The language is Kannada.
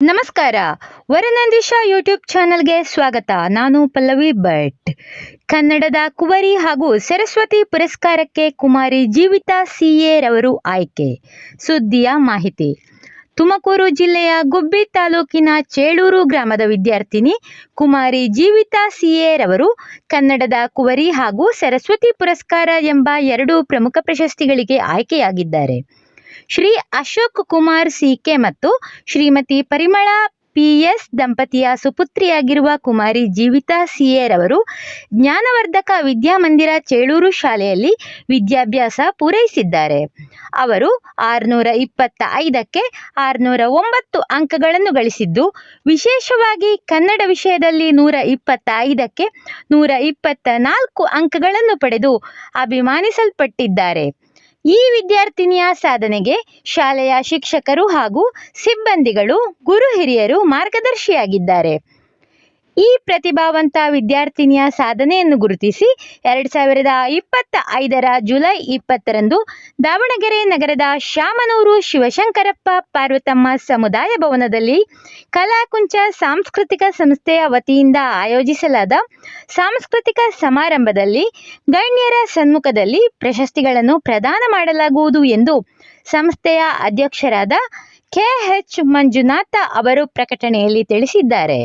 ನಮಸ್ಕಾರ. ವರನಂದೀಶ ಯೂಟ್ಯೂಬ್ ಚಾನಲ್ಗೆ ಸ್ವಾಗತ. ನಾನು ಪಲ್ಲವಿ ಭಟ್. ಕನ್ನಡದ ಕುವರಿ ಹಾಗೂ ಸರಸ್ವತಿ ಪುರಸ್ಕಾರಕ್ಕೆ ಕುಮಾರಿ ಜೀವಿತಾ ಸಿಎ ರವರು ಆಯ್ಕೆ. ಸುದ್ದಿಯ ಮಾಹಿತಿ. ತುಮಕೂರು ಜಿಲ್ಲೆಯ ಗುಬ್ಬಿ ತಾಲೂಕಿನ ಚೇಳೂರು ಗ್ರಾಮದ ವಿದ್ಯಾರ್ಥಿನಿ ಕುಮಾರಿ ಜೀವಿತಾ ಸಿಎ ರವರು ಕನ್ನಡದ ಕುವರಿ ಹಾಗೂ ಸರಸ್ವತಿ ಪುರಸ್ಕಾರ ಎಂಬ ಎರಡು ಪ್ರಮುಖ ಪ್ರಶಸ್ತಿಗಳಿಗೆ ಆಯ್ಕೆಯಾಗಿದ್ದಾರೆ. ಶ್ರೀ ಅಶೋಕ್ ಕುಮಾರ್ ಸಿಕೆ ಮತ್ತು ಶ್ರೀಮತಿ ಪರಿಮಳ ಪಿಎಸ್ ದಂಪತಿಯ ಸುಪುತ್ರಿಯಾಗಿರುವ ಕುಮಾರಿ ಜೀವಿತಾ ಸಿಎರ್ ಅವರು ಜ್ಞಾನವರ್ಧಕ ವಿದ್ಯಾಮಂದಿರ ಚೇಳೂರು ಶಾಲೆಯಲ್ಲಿ ವಿದ್ಯಾಭ್ಯಾಸ ಪೂರೈಸಿದ್ದಾರೆ. ಅವರು ಆರುನೂರ ಇಪ್ಪತ್ತ ಐದಕ್ಕೆ ಆರುನೂರ ಒಂಬತ್ತು ಅಂಕಗಳನ್ನು ಗಳಿಸಿದ್ದು, ವಿಶೇಷವಾಗಿ ಕನ್ನಡ ವಿಷಯದಲ್ಲಿ ನೂರ ಇಪ್ಪತ್ತ ಐದಕ್ಕೆ ನೂರ ಇಪ್ಪತ್ತ ನಾಲ್ಕು ಅಂಕಗಳನ್ನು ಪಡೆದು ಅಭಿಮಾನಿಸಲ್ಪಟ್ಟಿದ್ದಾರೆ. ಈ ವಿದ್ಯಾರ್ಥಿನಿಯ ಸಾಧನೆಗೆ ಶಾಲೆಯ ಶಿಕ್ಷಕರು ಹಾಗೂ ಸಿಬ್ಬಂದಿಗಳು ಗುರು ಹಿರಿಯರು ಮಾರ್ಗದರ್ಶಿಯಾಗಿದ್ದಾರೆ. ಈ ಪ್ರತಿಭಾವಂತ ವಿದ್ಯಾರ್ಥಿನಿಯ ಸಾಧನೆಯನ್ನು ಗುರುತಿಸಿ ಎರಡು ಸಾವಿರದ ಇಪ್ಪತ್ತ ಐದರ ಜುಲೈ ಇಪ್ಪತ್ತರಂದು ದಾವಣಗೆರೆ ನಗರದ ಶಾಮನೂರು ಶಿವಶಂಕರಪ್ಪ ಪಾರ್ವತಮ್ಮ ಸಮುದಾಯ ಭವನದಲ್ಲಿ ಕಲಾಕುಂಚ ಸಾಂಸ್ಕೃತಿಕ ಸಂಸ್ಥೆಯ ವತಿಯಿಂದ ಆಯೋಜಿಸಲಾದ ಸಾಂಸ್ಕೃತಿಕ ಸಮಾರಂಭದಲ್ಲಿ ಗಣ್ಯರ ಸನ್ಮುಖದಲ್ಲಿ ಪ್ರಶಸ್ತಿಗಳನ್ನು ಪ್ರದಾನ ಮಾಡಲಾಗುವುದು ಎಂದು ಸಂಸ್ಥೆಯ ಅಧ್ಯಕ್ಷರಾದ ಕೆಎಚ್ ಮಂಜುನಾಥ ಅವರು ಪ್ರಕಟಣೆಯಲ್ಲಿ ತಿಳಿಸಿದ್ದಾರೆ.